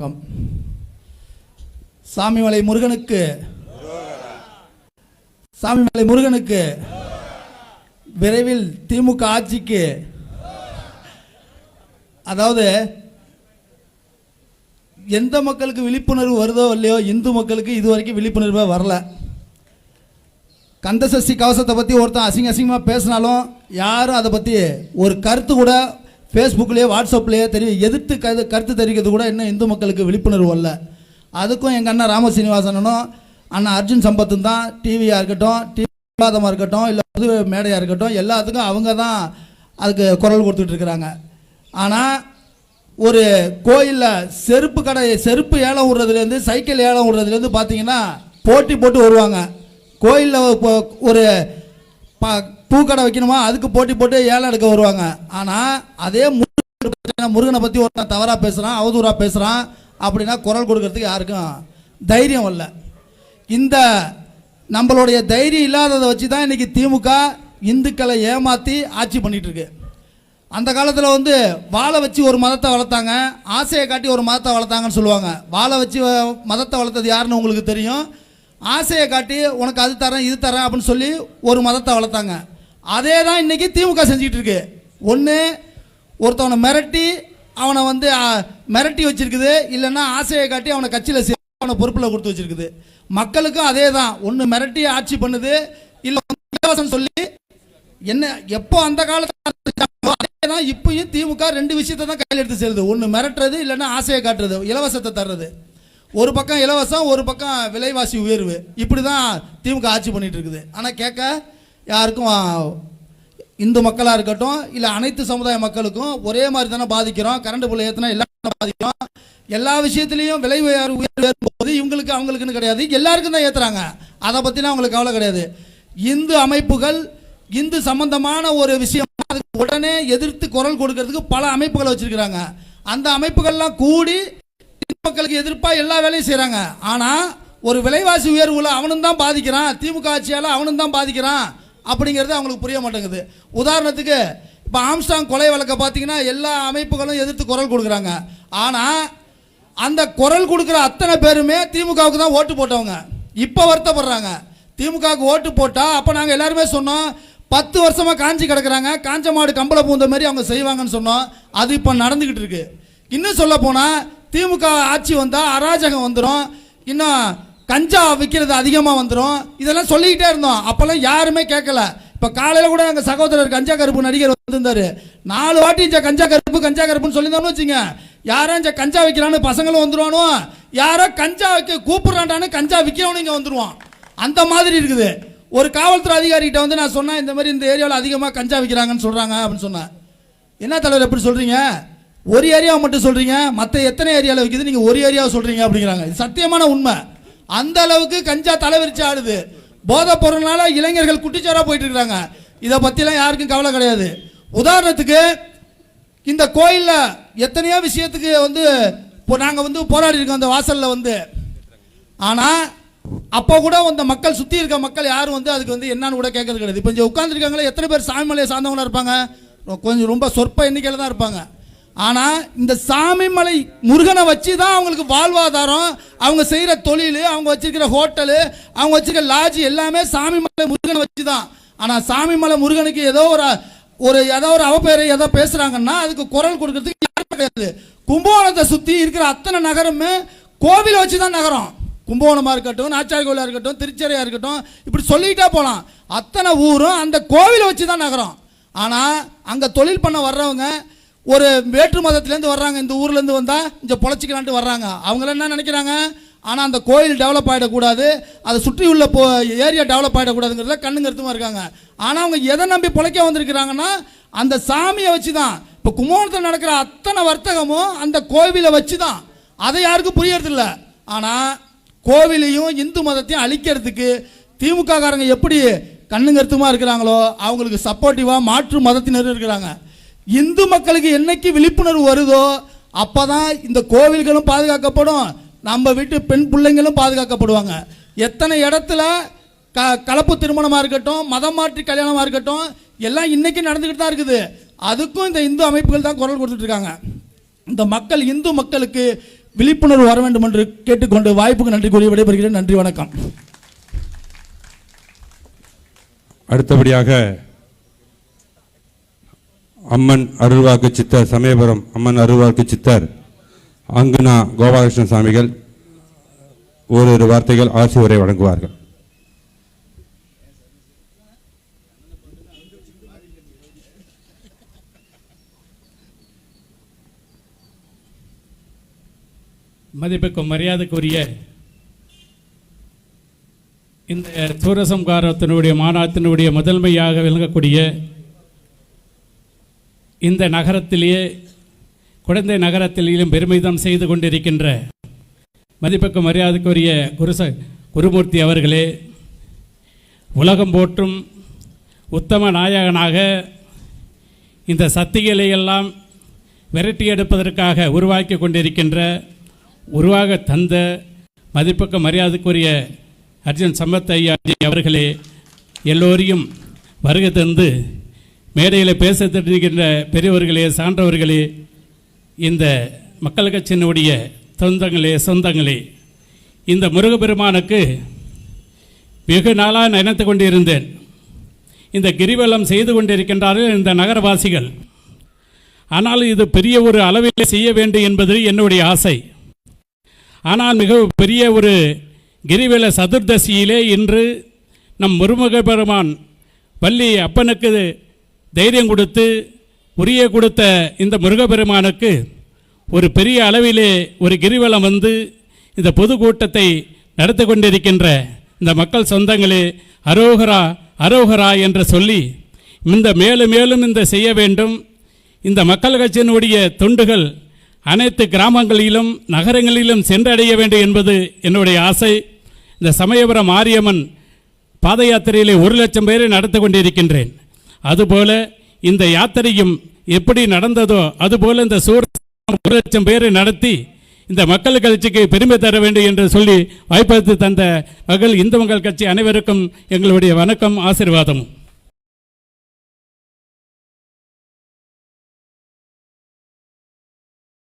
வணக்கம். சாமிமலை முருகனுக்கு சாமிமலை முருகனுக்கு விரைவில் திமுக ஆட்சிக்கு அதாவது எந்த மக்களுக்கு விழிப்புணர்வு வருதோ இல்லையோ இந்து மக்களுக்கு இது வரைக்கும் விழிப்புணர்வே வரல. கந்தசஷ்டி கவசத்தை பற்றி ஒருத்தன் அசிங்க அசிங்கமாக பேசினாலும் யாரும் அதை பற்றி ஒரு கருத்து கூட ஃபேஸ்புக்லேயே வாட்ஸ்அப்லேயே தெரிய எதிர்த்து கரு கருத்து தெரிவிக்கிறது கூட இன்னும் இந்து மக்களுக்கு விழிப்புணர்வு இல்லை அதுக்கும் எங்கள் அண்ணன் ராம சீனிவாசனும் அண்ணன் அர்ஜுன் சம்பத்தும் தான் டிவியாக இருக்கட்டும் டிவி விவாதமாக இருக்கட்டும் இல்லை பொது மேடையாக இருக்கட்டும் எல்லாத்துக்கும் அவங்க தான் அதுக்கு குரல் கொடுத்துட்டு இருக்கிறாங்க. ஆனால் ஒரு கோயிலில் செருப்பு கடை செருப்பு ஏலம் விடுறதுலேருந்து சைக்கிள் ஏலம் விடுறதுலேருந்து பார்த்தீங்கன்னா போட்டி போட்டு வருவாங்க. கோயிலில் ஒரு ப பூக்கடை வைக்கணுமா? அதுக்கு போட்டி போட்டு ஏலம் எடுக்க வருவாங்க. ஆனால் அதே முருகன் முருகனை பற்றி ஒருத்தன் தவறாக பேசுகிறான் அவதூறாக பேசுகிறான் அப்படின்னா குரல் கொடுக்கறதுக்கு யாருக்கும் தைரியம் இல்லை. இந்த நம்மளுடைய தைரியம் இல்லாததை வச்சு தான் இன்றைக்கி திமுக இந்துக்களை ஏமாற்றி ஆட்சி பண்ணிகிட்ருக்கு அந்த காலத்தில் வந்து வாழை வச்சு ஒரு மதத்தை வளர்த்தாங்க ஆசையை காட்டி ஒரு மதத்தை வளர்த்தாங்கன்னு சொல்லுவாங்க. வாழை வச்சு மதத்தை வளர்த்தது யாருன்னு உங்களுக்கு தெரியும்? ஆசையை காட்டி உனக்கு அது தரேன் இது தரேன் அப்படின்னு சொல்லி ஒரு மதத்தை வளர்த்தாங்க. அதே தான் இன்றைக்கி திமுக செஞ்சுக்கிட்டு இருக்கு ஒன்று ஒருத்தவனை மிரட்டி அவனை வந்து மிரட்டி வச்சிருக்குது. இல்லைன்னா ஆசையை காட்டி அவனை கட்சியில் சே அவனை பொறுப்பில் கொடுத்து வச்சிருக்குது. மக்களுக்கும் அதே தான் ஒன்று மிரட்டி ஆட்சி பண்ணுது. இல்லை இலவசம் சொல்லி என்ன எப்போ அந்த காலத்தில் அதே தான் இப்பயும் திமுக ரெண்டு விஷயத்தை தான் கையில் எடுத்து செய்யுது ஒன்று மிரட்டுறது இல்லைன்னா ஆசையை காட்டுறது இலவசத்தை தர்றது. ஒரு பக்கம் இலவசம் ஒரு பக்கம் விலைவாசி உயர்வு. இப்படி தான் திமுக ஆட்சி பண்ணிட்டு இருக்குது. ஆனால் கேட்க யாருக்கும் இந்து மக்களாக இருக்கட்டும் இல்லை அனைத்து சமுதாய மக்களுக்கும் ஒரே மாதிரி தானே பாதிக்கிறோம். கரண்ட் பிள்ளை ஏற்றினா எல்லாரும் பாதிக்கிறோம். எல்லா விஷயத்துலையும் விலை உயர்வு உயர்வு ஏற்படும்போது இவங்களுக்கு அவங்களுக்குன்னு கிடையாது. எல்லாருக்கும் தான் ஏற்றுறாங்க அதை பற்றிலாம் அவங்களுக்கு கவலை கிடையாது. இந்து அமைப்புகள் இந்து சம்பந்தமான ஒரு விஷயம் அதுக்கு உடனே எதிர்த்து குரல் கொடுக்கறதுக்கு பல அமைப்புகளை வச்சுருக்கிறாங்க. அந்த அமைப்புகள்லாம் கூடி இந்து மக்களுக்கு எதிர்ப்பாக எல்லா வேலையும் செய்கிறாங்க ஆனால் ஒரு விலைவாசி உயர்வில் அவனும் தான் பாதிக்கிறான். திமுக ஆட்சியால் அவனும் தான் பாதிக்கிறான். அப்படிங்கிறது அவங்களுக்கு புரிய மாட்டேங்குது. உதாரணத்துக்கு இப்போ ஆம்ஸ்டாங் கொலை வழக்கை பார்த்தீங்கன்னா எல்லா அமைப்புகளும் எதிர்த்து குரல் கொடுக்குறாங்க. ஆனால் அந்த குரல் கொடுக்குற அத்தனை பேருமே திமுகவுக்கு தான் ஓட்டு போட்டவங்க. இப்போ வருத்தப்படுறாங்க. திமுகவுக்கு ஓட்டு போட்டால் அப்போ நாங்கள் எல்லாருமே சொன்னோம் பத்து வருஷமாக காஞ்சி கிடக்குறாங்க காஞ்ச மாடு கம்பளை பூந்த மாதிரி அவங்க செய்வாங்கன்னு சொன்னோம். அது இப்போ நடந்துக்கிட்டு இருக்கு. இன்னும் சொல்ல போனால் திமுக ஆட்சி வந்தால் அராஜகம் வந்துடும் இன்னும் கஞ்சா விற்கிறது அதிகமாக வந்துடும் இதெல்லாம் சொல்லிக்கிட்டே இருந்தோம். அப்போல்லாம் யாருமே கேட்கல. இப்போ காலையில் கூட எங்கள் சகோதரர் கஞ்சா கருப்பு நடிகர் வந்திருந்தார். நாலு வாட்டி இந்த கஞ்சா கருப்பு கஞ்சா கருப்புன்னு சொல்லியிருந்தோம்னு வச்சுங்க. யாரும் இந்த கஞ்சா விற்கிறான்னு பசங்களும் வந்துடுவானோ யாரோ கஞ்சா வைக்க கூப்பிட்றான்டான்னு கஞ்சா விற்கிறவனு இங்கே வந்துடுவான் அந்த மாதிரி இருக்குது. ஒரு காவல்துறை அதிகாரிகிட்ட வந்து நான் சொன்னேன் இந்த மாதிரி இந்த ஏரியாவில் அதிகமாக கஞ்சா விற்கிறாங்கன்னு சொல்கிறாங்க அப்படின்னு சொன்னேன். என்ன தலைவர் எப்படி சொல்கிறீங்க ஒரு ஏரியாவை மட்டும் சொல்கிறீங்க மற்ற எத்தனை ஏரியாவில் விற்கிது நீங்கள் ஒரு ஏரியாவை சொல்கிறீங்க அப்படிங்கிறாங்க. இது சத்தியமான உண்மை. அந்த அளவுக்கு கஞ்சா தலைவிரிச்சு ஆடுது. போதை பொருள்னால இளைஞர்கள் குட்டிச்சோரா போயிட்டு இருக்கிறாங்க இதை பற்றிலாம் யாருக்கும் கவலை கிடையாது. உதாரணத்துக்கு இந்த கோயிலில் எத்தனையோ விஷயத்துக்கு வந்து இப்போ நாங்கள் வந்து போராடி இருக்கோம் அந்த வாசலில் வந்து. ஆனால் அப்போ கூட அந்த மக்கள் சுற்றி இருக்க மக்கள் யாரும் வந்து அதுக்கு வந்து என்னன்னு கூட கேட்கறது கிடையாது. இப்போ இங்கே உட்காந்துருக்காங்களே எத்தனை பேர் சாமி மலையை சார்ந்தவங்களாக இருப்பாங்க? கொஞ்சம் ரொம்ப சொற்ப எண்ணிக்கையில் தான் இருப்பாங்க. ஆனால் இந்த சாமிமலை முருகனை வச்சு தான் அவங்களுக்கு வாழ்வாதாரம். அவங்க செய்கிற தொழில் அவங்க வச்சிருக்கிற ஹோட்டலு அவங்க வச்சிருக்கிற லாட்ஜ் எல்லாமே சாமிமலை முருகனை வச்சு தான் ஆனால் சாமிமலை முருகனுக்கு ஏதோ ஒரு ஒரு ஏதோ ஒரு அவப்பெயரை ஏதோ பேசுகிறாங்கன்னா அதுக்கு குரல் கொடுக்கறதுக்கு யாரும் கிடையாது. கும்பகோணத்தை சுற்றி இருக்கிற அத்தனை நகரமே கோவிலை வச்சு தான் நகரம். கும்பகோணமாக இருக்கட்டும் நாச்சார் கோவிலாக இருக்கட்டும் திருச்செரையாக இருக்கட்டும் இப்படி சொல்லிக்கிட்டே போகலாம் அத்தனை ஊரும் அந்த கோவிலை வச்சு தான் நகரம். ஆனால் அங்கே தொழில் பண்ண வர்றவங்க ஒரு வேற்று மதத்துலேருந்து வர்றாங்க இந்த ஊர்லேருந்து வந்தால் இங்கே பொழைச்சிக்கலான்ட்டு வர்றாங்க. அவங்கள என்ன நினைக்கிறாங்க? ஆனால் அந்த கோயில் டெவலப் ஆகிடக்கூடாது அதை சுற்றி உள்ள போ ஏரியா டெவலப் ஆகிடக்கூடாதுங்கிறத கண்ணு இருக்காங்க. ஆனால் அவங்க எதை நம்பி பொழைக்க வந்திருக்கிறாங்கன்னா அந்த சாமியை வச்சு தான் இப்போ கும்பகோணத்தில் நடக்கிற அத்தனை வர்த்தகமும் அந்த கோவிலை வச்சு தான் அதை யாருக்கும் புரியறதில்ல. ஆனால் கோவிலையும் இந்து மதத்தையும் அழிக்கிறதுக்கு திமுக காரங்க எப்படி கண்ணுங்கருத்துமா இருக்கிறாங்களோ அவங்களுக்கு சப்போர்ட்டிவாக மாற்று மதத்தினர் இருக்கிறாங்க. இந்து மக்களுக்கு என்னைக்கு விழிப்புணர்வு வருதோ அப்பதான் இந்த கோவில்களும் பாதுகாக்கப்படும். நம்ம வீட்டு பெண் பிள்ளைங்களும் பாதுகாக்கப்படுவாங்க. எத்தனை இடத்துல க கலப்பு திருமணமாக இருக்கட்டும் மதம் மாற்றி கல்யாணமாக இருக்கட்டும் எல்லாம் இன்றைக்கி நடந்துக்கிட்டு தான் இருக்குது. அதுக்கும் இந்த இந்து அமைப்புகள் தான் குரல் கொடுத்துட்ருக்காங்க இந்த மக்கள் இந்து மக்களுக்கு விழிப்புணர்வு வர வேண்டும் என்று கேட்டுக்கொண்டு வாய்ப்புக்கு நன்றி கூறி விடைபெறுகிறேன். நன்றி வணக்கம். அடுத்தபடியாக அம்மன் அருள்வாக்கு சித்தர் சமயபுரம் அம்மன் அருள்வாக்கு சித்தர் அங்குனா கோபாலகிருஷ்ண சாமிகள் ஓரிரு வார்த்தைகள் ஆசி உரை வழங்குவார்கள் மதிப்புக்கும் மரியாதைக்குரிய இந்த சூரசம்காரத்தினுடைய மாநாட்டினுடைய முதன்மையாக விளங்கக்கூடிய இந்த நகரத்திலேயே குழந்தை நகரத்திலேயும் பெருமிதம் செய்து கொண்டிருக்கின்ற மதிப்புக்கும் மரியாதைக்குரிய குருச குருமூர்த்தி அவர்களே உலகம் போற்றும் உத்தம நாயகனாக இந்த சத்திகளையெல்லாம் விரட்டி எடுப்பதற்காக உருவாக்கி கொண்டிருக்கின்ற உருவாக தந்த மதிப்புக்கு மரியாதைக்குரிய அர்ஜுன் சம்பத் ஐயா அவர்களே எல்லோரையும் வருகை தந்து மேடையில் பேச தெரிகின்ற பெரியவர்களே சான்றவர்களே இந்த மக்கள் கட்சியினுடைய சொந்தங்களே சொந்தங்களே இந்த முருகப்பெருமானுக்கு வெகு நாளாக நினைத்து கொண்டிருந்தேன். இந்த கிரிவலம் செய்து கொண்டிருக்கின்றார்கள் இந்த நகரவாசிகள். ஆனால் இது பெரிய ஒரு அளவில் செய்ய வேண்டும் என்பது என்னுடைய ஆசை. ஆனால் மிக பெரிய ஒரு கிரிவல சதுர்தசியிலே இன்று நம் முருமுக பெருமான் அப்பனுக்கு தைரியம் கொடுத்து உரிய கொடுத்த இந்த முருகப்பெருமானுக்கு ஒரு பெரிய அளவிலே ஒரு கிரிவலம் வந்து இந்த பொதுக்கூட்டத்தை நடத்தி கொண்டிருக்கின்ற இந்த மக்கள் சொந்தங்களே அரோகரா அரோகரா என்று சொல்லி இந்த மேலும் மேலும் இந்த செய்ய வேண்டும். இந்த மக்கள் கட்சியினுடைய தொண்டுகள் அனைத்து கிராமங்களிலும் நகரங்களிலும் சென்றடைய வேண்டும் என்பது என்னுடைய ஆசை. இந்த சமயபுரம் மாரியம்மன் பாத யாத்திரையிலே ஒரு லட்சம் பேரை நடத்தி கொண்டிருக்கின்றேன். அதுபோல இந்த யாத்திரையும் எப்படி நடந்ததோ அதுபோல இந்த சூர் ஒரு லட்சம் பேரை நடத்தி இந்த மக்கள் கட்சிக்கு பெருமை தர வேண்டும் என்று சொல்லி வாய்ப்பளித்து தந்த மகள் இந்து மக்கள் கட்சி அனைவருக்கும் எங்களுடைய வணக்கம் ஆசீர்வாதம்.